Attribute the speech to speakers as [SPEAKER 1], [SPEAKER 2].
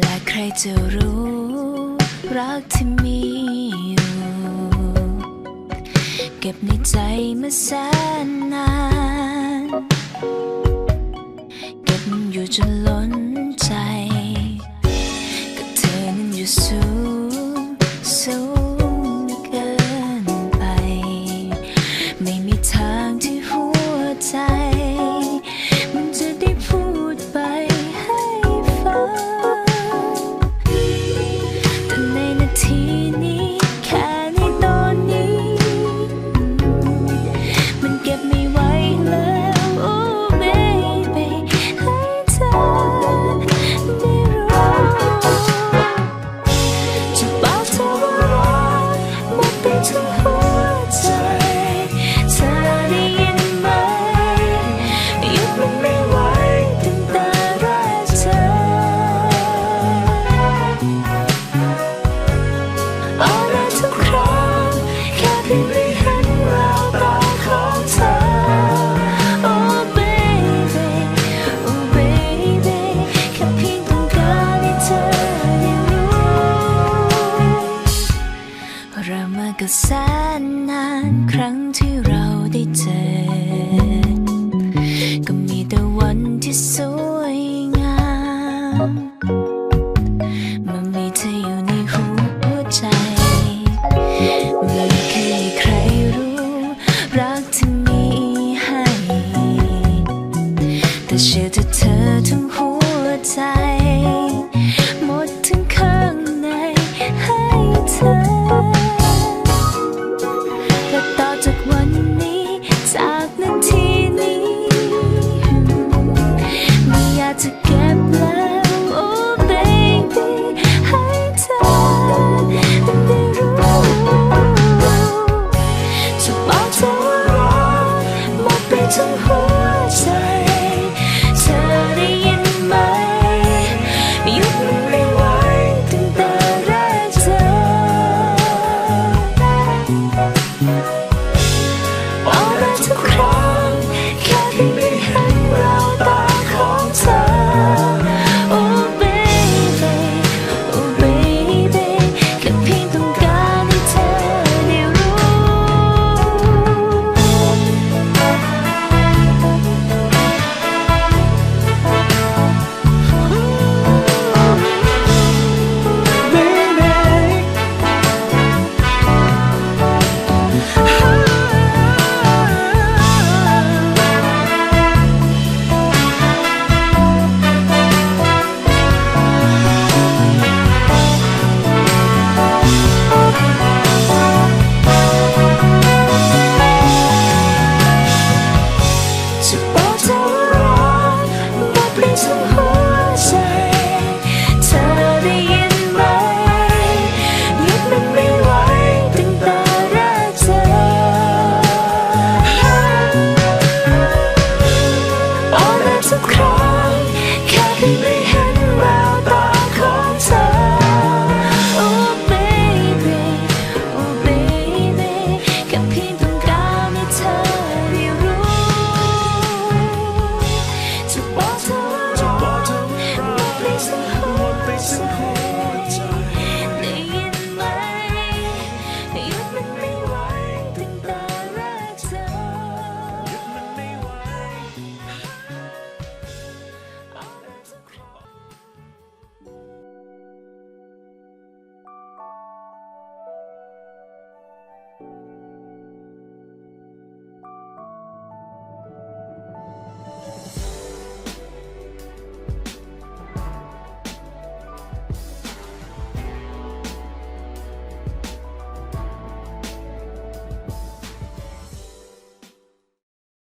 [SPEAKER 1] และใครจะรู้ รักที่มีอยู่ เก็บในใจมาแสนนาน เก็บอยู่จนล้นใจก็บเธอนั้นอยู่สู you แต่เชื่อเธอเธอ ทั้งหัวใจเธอได้ยินไหมหยุดมันไม่ไหวตั้งแต่แรกเจอ Oh แม้ทุกครั้งแค่ได้